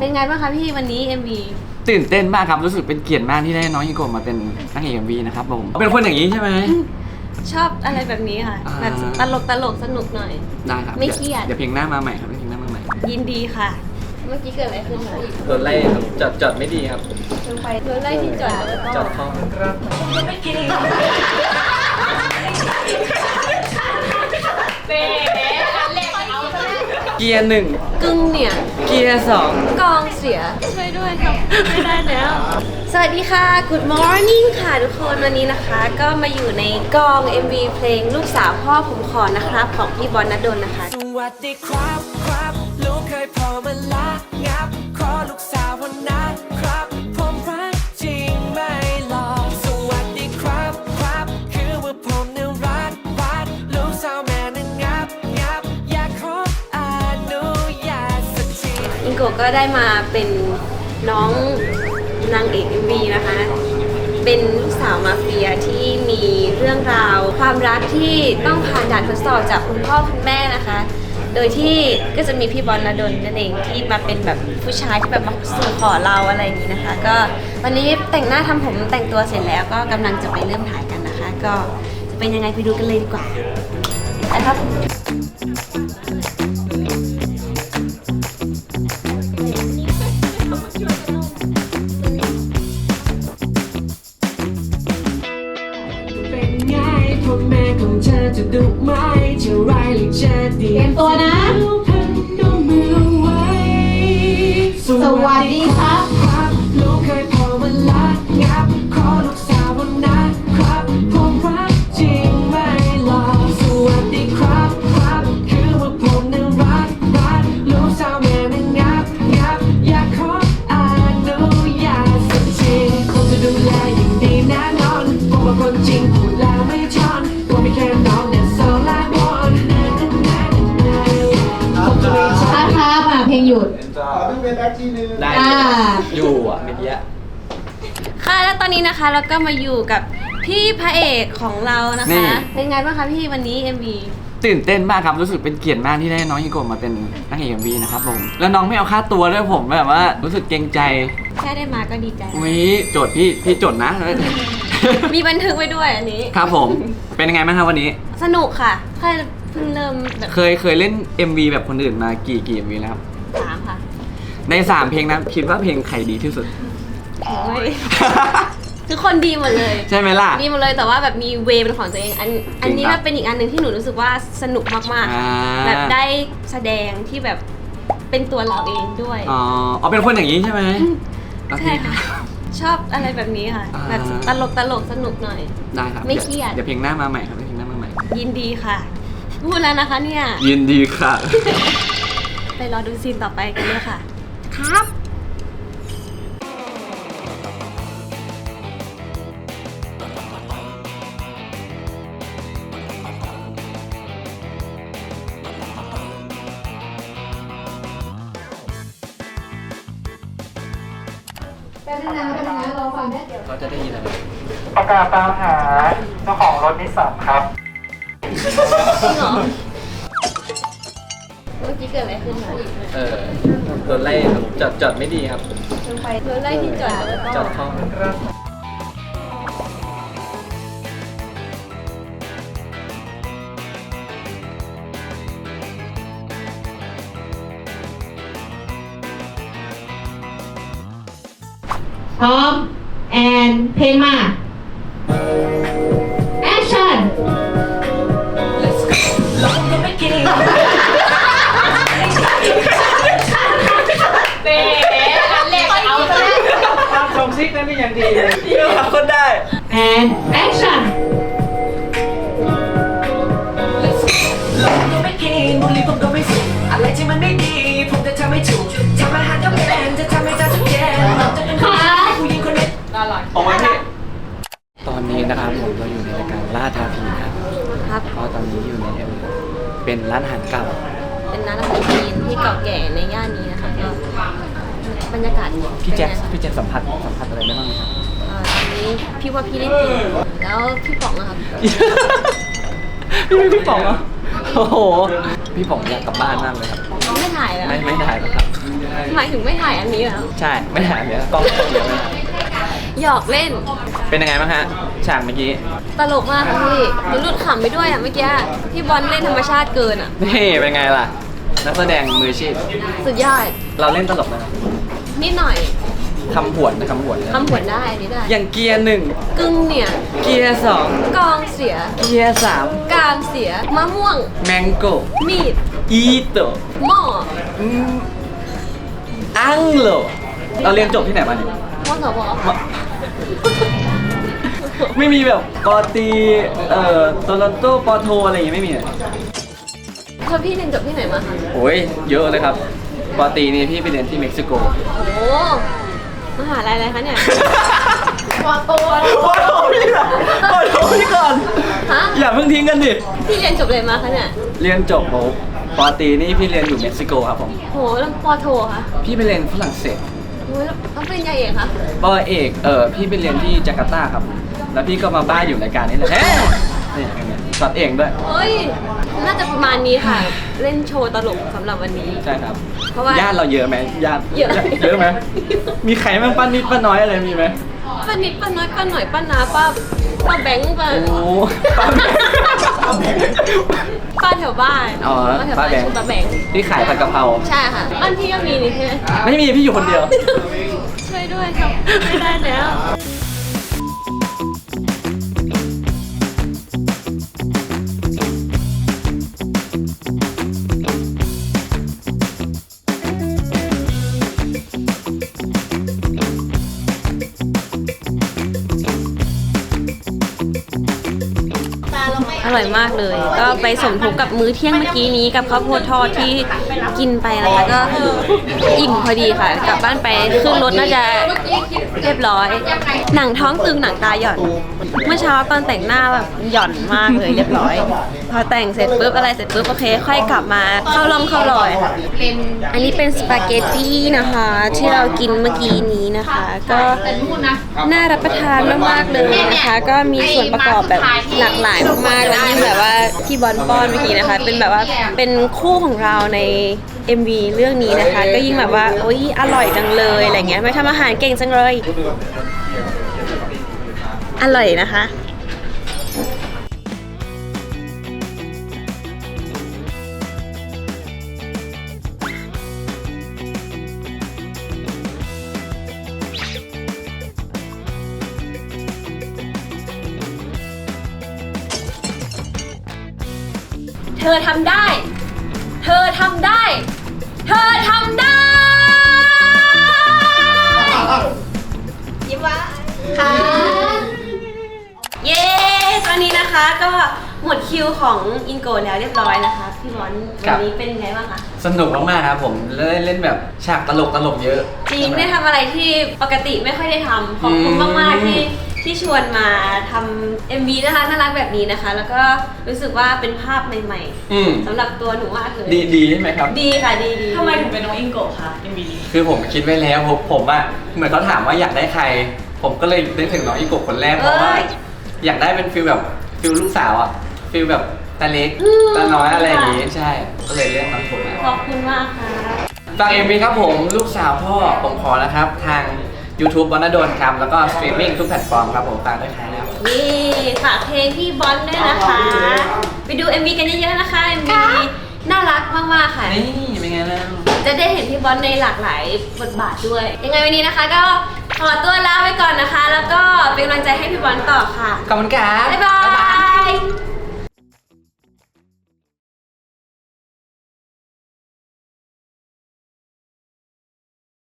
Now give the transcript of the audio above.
เป็นไงบ้างคะพี่วันนี้ MV ตื่นเต้นมากครับ รู้สึกเป็นเกียรติมากที่ได้น้องฮิโกะมาเป็นนักเอกเอ็มวีนะครับผมเป็นคนอย่างนี้ใช่ไหม ชอบอะไรแบบนี้ค่ะ อ่า แบบตลกตลกสนุกหน่อย ได้ครับไม่เครียด เดี๋ยวเพลงหน้ามาใหม่ครับเดี๋ยวเพลงหน้ามาใหม่ยินดีค่ะ เมื่อกี้เกิดอะไรขึ้นคะโดนไล่ครับจอดจอดไม่ดีครับลงไปโดนไล่ที่จอดแล้วก็จอดเข้าเกียร์หนึ่งกึ่งเนี่ย เกียร์สองกองเสียช่วยด้วยครับไม่ได้แล้ว สวัสดีค่ะ Good morning ค่ะทุกคนวันนี้นะคะ ก็มาอยู่ในกอง MV เพลงลูกสาวพ่อผมขอนะครับ ของพี่บอลนดลนะคะ สวัสดีครับครับลูกเคยพอมาละงับขอลูกสาววันนะครับ ผมรัก โกะก็ได้มาเป็นน้องนางเอก MV นะคะ เป็นลูกสาวมาเฟียที่มีเรื่องราว ความรักที่ต้องผ่านด่านทดสอบจากคุณพ่อคุณแม่นะคะ โดยที่ก็จะมีพี่บอลนดลนั่นเองที่มาเป็นแบบผู้ชายที่แบบมาสู่ขอเราอะไรอย่างนี้นะคะ ก็วันนี้แต่งหน้าทำผมแต่งตัวเสร็จแล้วก็กำลังจะไปเริ่มถ่ายกันนะคะ ก็จะเป็นยังไงไปดูกันเลยดีกว่าไปครับ สวัสดีครับครับ ลูกเคยพอมาละ ได้อ่า อยู่อะเมื่อกี้ค่ะแล้วตอนนี้นะคะเราก็มาอยู่กับพี่พระเอกของเรานะคะเป็นไงบ้างคะพี่วันนี้ MV ตื่นเต้นมากครับ รู้สึกเป็นเกียรติมากที่ได้น้องฮิโกะมาเป็นนักเอกเอ็มวีนะครับผม แล้วน้องไม่เอาค่าตัวด้วยผมแบบว่า รู้สึกเกรงใจแค่ได้มาก็ดีใจอุ้ยโจทย์พี่พี่จดนะ มีบันทึกไว้ด้วยอันนี้ ครับผม เป็นยังไงบ้างครับวันนี้ สนุกค่ะแค่เพิ่งเริ่มแบบเคยเคยเล่น MV แบบคนอื่นมากี่กี่ MV แล้วครับสามค่ะ ใน 3 เพลงนั้นคิดว่าเพลงใครดีที่สุด โอ้ยคือคนดีหมดเลย ใช่ไหมล่ะ ดีหมดเลยแต่ว่าแบบมีเวย์เป็นของตัวเอง อันอันนี้ครัก็บเป็นอีกอันหนึ่งที่หนูรู้สึกว่าสนุกมากอ่า ๆ แบบได้แสดงที่แบบเป็นตัวเราเองด้วย อ๋ออ๋อเป็นคนอย่างนี้ใช่ไหมโอเคใช่ค่ะ ชอบอะไรแบบนี้ค่ะ อ่า แบบตลกตลกสนุกหน่อย ได้ครับไม่เครียด เดี๋ยวเพลงหน้ามาใหม่ครับเดี๋ยวเพลงหน้ามาใหม่ ยินดีค่ะ พูดแล้วนะคะเนี่ย ยินดีค่ะ ไปรอดูซีนต่อไปกันเลยค่ะ ครับแป๊บนึงนะแป๊บนึงนะรอฟังแป๊บเดียว เขาจะได้ยินอะไรประกาศตามหาเจ้าของรถนิสสันครับ จริงเหรอ เมื่อกี้เกิดอะไรขึ้นคะเออโดนไล่ครับจอดจอดไม่ดีครับ ลงไปโดนไล่ที่จอดแล้วก็จอดเข้าพร้อม แอนเพลงมา นั้นนี่อย่างดีเลยเยอะคนได้แอนแอคชั่นเราก็ไม่กินบุหรี่ผมก็ไม่สูบอะไรที่มันไม่ดีผมจะทำให้ถูกทำอาหารก็เป็นจะทำให้เธอทุกอย่างเราจะเป็นผู้หญิงคนนี้ออกมาพี่ตอนนี้นะครับผมเราอยู่ในรายการล่าท้าผีครับครับก็ตอนนี้อยู่ในเอ็มเป็นร้านอาหารเก่า เป็นร้านอาหารจีนที่เก่าแก่ในย่านนี้นะคะก็ บรรยากาศพี่แจ็คเป็นไงพี่แจ็คสัมผัสสัมผัสอะไรได้บ้างไหมครับอ่าอันนี้พี่ว่าพี่ได้กินแล้วพี่ป๋องนะครับพี่ไม่พี่ป๋องเหรอโอ้โห พี่ป๋องอยากกลับบ้านมากเลยครับไม่ถ่ายแล้วไม่ไม่ถ่ายแล้วครับ หมายถึงไม่ถ่ายอันนี้แล้วใช่ ไม่ถ่ายเดี๋ยวกล้องเดี๋ยวไม่ถ่ายหยอกเล่นเป็นยังไงบ้างฮะ ฉากเมื่อกี้ ตลกมากค่ะพี่หนูหลุดขำไปด้วยอะเมื่อกี้พี่บอลเล่นธรรมชาติเกินอะนี่เป็นไงล่ะ นักแสดงมืออาชีพ สุดยอด เราเล่นตลกนะนิดหน่อยคำผวนนะคำผวนนะคำผวนได้อันนี้ได้ อย่างเกียร์หนึ่งกึ่งเนี่ย เกียร์สองกองเสีย เกียร์สามกามเสีย มะม่วง แมงโกมีด อีโตหม้ออืมอังโลเราเรียนจบที่ไหนมาเนี่ยมอสบไม่มีแบบปอตรีเอ่อโตลอนโตปอโทอะไรอย่างงี้ไม่มีเลย แล้วพี่เรียนจบที่ไหนมาคะโอ้ยเยอะเลยครับปอตรีนี่พี่ไปเรียนที่เม็กซิโก โอ้มหาลัยอะไรคะเนี่ยปอโทพี่ล่ะปอโทพี่ก่อน ฮะ อย่าเพิ่งทิ้งกันดิ พี่เรียนจบอะไรมาคะเนี่ย เรียนจบโหปอตรีนี่พี่เรียนอยู่เม็กซิโกครับผม โหแล้วปอโทค่ะพี่ไปเรียนฝรั่งเศสโอ้ยแล้วต้องเป็นยังไงเอกคะปอเอก เออพี่ไปเรียนที่จาการ์ตาครับ แล้วพี่ก็มาบ้านอยู่ในการนี้เลยเฮ้ยนี่ เป็นไงสอนเองด้วย เฮ้ย น่าจะประมาณนี้ค่ะ เล่นโชว์ตลกสำหรับวันนี้ ใช่ครับเพราะว่าญาติเราเยอะไหมญาติเยอะ เยอะไหมมีใครบ้างป้านิดป้าน้อยอะไรมีไหมป้านิดป้าน้อยป้าหน่อยป้านาป้าป้าแบงค์ป้าโอ้ป้าแบงค์ป้าแถวบ้านอ๋อป้าแถวป้าบ้านแบงค์ชื่อป้าแบงค์ที่ขายผัดกะเพราใช่ค่ะบ้านพี่ก็มีนี่ใช่ไหมไม่มีพี่อยู่คนเดียว ช่วยด้วยครับไม่ได้แล้ว อร่อยมากเลย ก็ไปสมทบกับมื้อเที่ยงเมื่อกี้นี้กับข้าวโพดทอดที่กินไปนะคะก็อิ่มพอดีค่ะ กลับบ้านไปขึ้นรถน่าจะเรียบร้อย หนังท้องตึงหนังตาหย่อน เมื่อเช้าตอนแต่งหน้าแบบหย่อนมากเลยเรียบร้อย พอแต่งเสร็จปุ๊บอะไรเสร็จปุ๊บโอเคค่อยกลับมาเข้าลมเข้าลอยค่ะอันนี้เป็นสปาเกตตี้นะคะ ที่เรากินเมื่อกี้นี้นะคะ ก็น่ารับประทานมากๆเลยนะคะ ก็มีส่วนประกอบแบบหลากหลายมากๆแล้วยิ่งแบบว่าพี่บอลป้อนเมื่อกี้นะคะ เป็นแบบว่าเป็นคู่ของเราใน MV เรื่องนี้นะคะ ก็ยิ่งแบบว่าโอ๊ยอร่อยจังเลยอะไรเงี้ยไม่ทำอาหารเก่งจังเลย อร่อยนะคะ เธอทำได้ เธอทำได้ เธอทำได้ ยิ้มว่าค่ะ เย้ ตอนนี้นะคะก็หมดคิวของอิงโกแล้วเรียบร้อยนะคะ พี่บอลครัวับ นนี้เป็นไงบ้างคะสนุกมากๆครับผมได้เล่นแบบฉากตลกตลกๆเยอะ จริงได้ทำอะไรที่ปกติไม่ค่อยได้ทำขอบคุณอืม มากๆที่ ที่ชวนมาทำ MV น่ารักน่ารักแบบนี้นะคะ แล้วก็รู้สึกว่าเป็นภาพใหม่อืมๆสำหรับตัวหนูมากเลยดีดีใช่ไหมครับ ดีค่ะดีดีทำไมถึงเป็นน้องอิงโกะคะเอ็มวีนี้คือผมคิดไว้แล้วผมผมอะเหมือนเขาถามว่าอยากได้ใคร ผมก็เลยนึกถึงน้องอีโกะคนแรกเพราะว่าอยากได้เป็นฟิลแบบฟิลลูกสาวอะฟิลแบบตาเล็กตาน้อยอะไรอย่างงี้ใช่ ก็เลยเลือกน้องผมมาขอบคุณมากค่ะ ฝากเอ็มวีครับผมลูกสาวพ่อผมขอนะครับ ทาง YouTube บอลนดนครับ แล้วก็สตรีมมิ่งทุกแพลตฟอร์มครับผมฝากด้วยครับนี่ฝากเพลงพี่บอลด้วยนะคะ ไปดู MV กันเยอะๆนะคะ MV น่ารักมากๆค่ะ นี่เป็นไงล่ะจะได้เห็นพี่บอลในหลากหลายบทบาทด้วย ยังไงวันนี้นะคะก็ขอตัวลาไปก่อนนะคะ แล้วก็เป็นกำลังใจให้พี่บอลต่อค่ะ ขอบคุณครับบ๊ายบาย